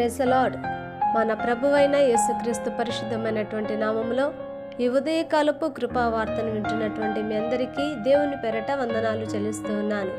ప్రెసలాడ్ మన ప్రభువైన యేసుక్రీస్తు పరిశుద్ధమైనటువంటి నామంలో ఈ ఉదయకాలపు కృపావార్తను వింటున్నటువంటి మీ అందరికీ దేవుని పెరట వందనాలు చెల్లిస్తూ ఉన్నాను.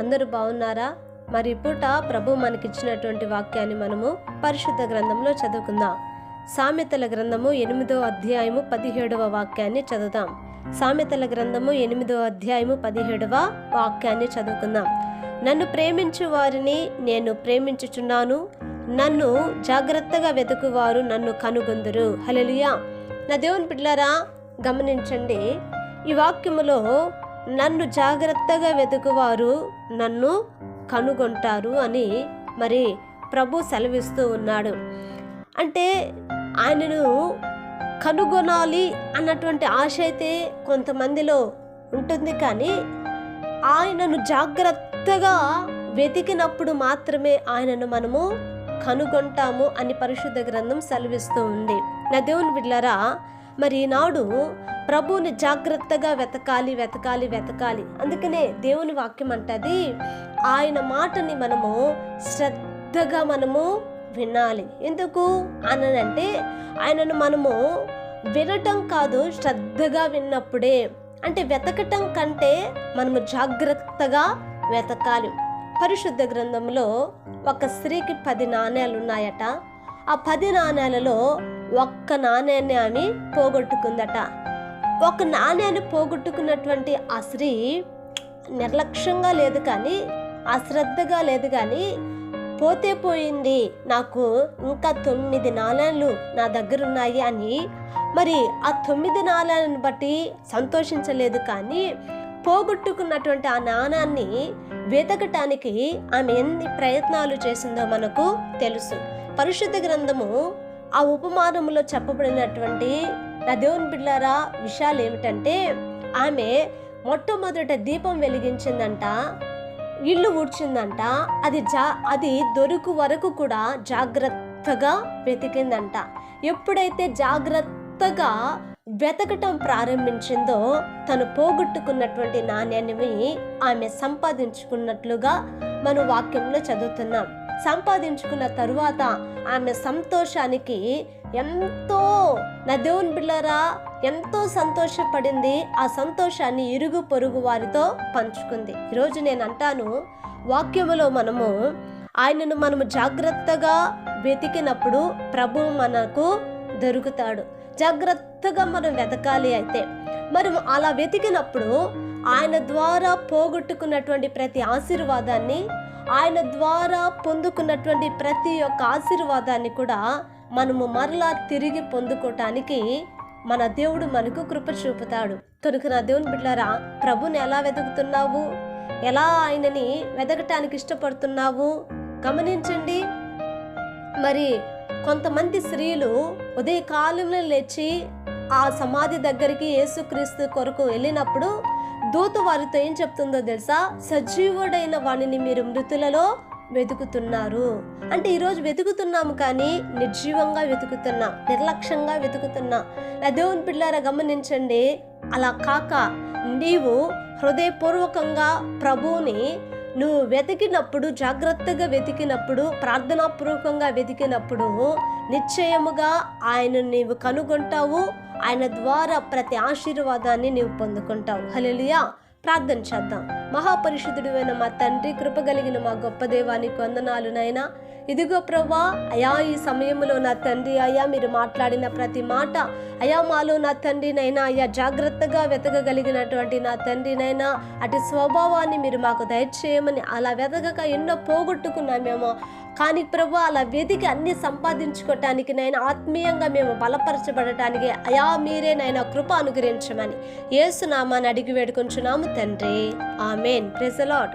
అందరూ బాగున్నారా? మరి పూట ప్రభు మనకిచ్చినటువంటి వాక్యాన్ని మనము పరిశుద్ధ గ్రంథంలో చదువుకుందాం. సామెతల గ్రంథము ఎనిమిదో అధ్యాయము పదిహేడవ వాక్యాన్ని చదువుదాం. సామెతల గ్రంథము ఎనిమిదో అధ్యాయము పదిహేడవ వాక్యాన్ని చదువుకుందాం. నన్ను ప్రేమించు వారిని నేను ప్రేమించుచున్నాను. నన్ను జాగ్రత్తగా వెతుకువారు నన్ను కనుగొందరు. హలలుయా నా దేవుని పిల్లారా గమనించండి. ఈ వాక్యములో నన్ను జాగ్రత్తగా వెతుకువారు నన్ను కనుగొంటారు అని మరి ప్రభు సెలవిస్తూ ఉన్నాడు. అంటే ఆయనను కనుగొనాలి అన్నటువంటి ఆశ అయితే కొంతమందిలో ఉంటుంది కానీ ఆయనను జాగ్రత్తగా వెతికినప్పుడు మాత్రమే ఆయనను మనము కనుగొంటాము అని పరిశుద్ధ గ్రంథం సెలవిస్తూ ఉంది. నా దేవుని బిడ్లరా మరి ఈనాడు ప్రభువుని జాగ్రత్తగా వెతకాలి వెతకాలి వెతకాలి. అందుకనే దేవుని వాక్యం అంటది ఆయన మాటని మనము శ్రద్ధగా మనము వినాలి. ఎందుకు? అనంటే ఆయనను మనము వినటం కాదు శ్రద్ధగా విన్నప్పుడే. అంటే వెతకటం కంటే మనము జాగ్రత్తగా వెతకాలి. పరిశుద్ధ గ్రంథంలో ఒక స్త్రీకి పది నాణ్యాలు ఉన్నాయట ఆ పది నాణ్యాలలో ఒక్క నాణ్యాన్ని ఆమె పోగొట్టుకుందట. ఒక నాణ్యాన్ని పోగొట్టుకున్నటువంటి ఆ స్త్రీ నిర్లక్ష్యంగా లేదు కానీ అశ్రద్ధగా లేదు కానీ పోతే పోయింది నాకు ఇంకా తొమ్మిది నాణ్యాలు నా దగ్గర ఉన్నాయి అని. మరి ఆ తొమ్మిది నాణ్యాలను బట్టి సంతోషించలేదు కానీ పోగొట్టుకున్నటువంటి ఆ నాణాన్ని వెతకటానికి ఆమె ఎన్ని ప్రయత్నాలు చేసిందో మనకు తెలుసు. పరిశుద్ధ గ్రంథము ఆ ఉపమానములో చెప్పబడినటువంటి నా దేవుని బిడ్డారా విషయాలు ఏమిటంటే ఆమె మొట్టమొదట దీపం వెలిగించిందంట ఇల్లు ఊడ్చిందంట అది జా అది దొరుకు వరకు కూడా జాగ్రత్తగా వెతికిందంట. ఎప్పుడైతే జాగ్రత్తగా వెతకటం ప్రారంభించిందో తను పోగొట్టుకున్నటువంటి నాణ్యాన్ని ఆమె సంపాదించుకున్నట్లుగా మనం వాక్యంలో చదువుతున్నాం. సంపాదించుకున్న తరువాత ఆమె సంతోషానికి ఎంతో నా దేవుని బిళ్ళరా ఎంతో సంతోషపడింది. ఆ సంతోషాన్ని ఇరుగు పొరుగు వారితో పంచుకుంది. ఈరోజు నేను అంటాను వాక్యములో మనము ఆయనను మనము జాగ్రత్తగా వెతికినప్పుడు ప్రభు మనకు దొరుకుతాడు. జాగ్రత్త కొత్తగా మనం వెతకాలి అయితే మనం అలా వెతికినప్పుడు ఆయన ద్వారా పోగొట్టుకున్నటువంటి ప్రతి ఆశీర్వాదాన్ని ఆయన ద్వారా పొందుకున్నటువంటి ప్రతి ఒక్క ఆశీర్వాదాన్ని కూడా మనము మరలా తిరిగి పొందుకోవటానికి మన దేవుడు మనకు కృప చూపుతాడు. కనుక నా దేవుని బిడ్డారా ప్రభుని ఎలా వెతుకుతున్నావు? ఎలా ఆయనని వెతకటానికి ఇష్టపడుతున్నావు? గమనించండి. మరి కొంతమంది స్త్రీలు ఉదయకాలంలో లేచి ఆ సమాధి దగ్గరికి యేసుక్రీస్తు కొరకు వెళ్ళినప్పుడు దూత వారితో ఏం చెప్తుందో తెలుసా? సజీవుడైన వాణిని మీరు మృతులలో వెతుకుతున్నారు. అంటే ఈరోజు వెతుకుతున్నాము కానీ నిర్జీవంగా వెతుకుతున్నాం నిర్లక్ష్యంగా వెతుకుతున్నాం. నా దేవుని పిల్లారా గమనించండి. అలా కాక నీవు హృదయపూర్వకంగా ప్రభువుని నువ్వు వెతికినప్పుడు జాగ్రత్తగా వెతికినప్పుడు ప్రార్థనాపూర్వకంగా వెతికినప్పుడు నిశ్చయముగా ఆయన నీవు కనుగొంటావు. ఆయన ద్వారా ప్రతి ఆశీర్వాదాన్ని నీవు పొందుకుంటావు. హలెలుయా ప్రార్థన చేద్దాం. మహాపరిషుదుడు అయిన మా తండ్రి కృపగలిగిన మా గొప్ప దేవానికి వందనాలు నైనా ఇదిగో ప్రభా అయా ఈ సమయంలో నా తండ్రి అయ్యా మీరు మాట్లాడిన ప్రతి మాట అయా మాలో నా తండ్రినైనా అయ్యా జాగ్రత్తగా వెతకగలిగినటువంటి నా తండ్రినైనా అటు స్వభావాన్ని మీరు మాకు దయచేయమని అలా వెతకక ఎన్నో పోగొట్టుకున్నామేమో కానీ ప్రభు అలా వెతికి అన్ని సంపాదించుకోవటానికి నైనా ఆత్మీయంగా మేము బలపరచబడటానికి అయా మీరే నైనా కృప అనుగ్రహించమని ఏసునామాని అడిగి వేడుకొంచున్నాము తండ్రి. ఆమెన్. ప్రెజలాడ్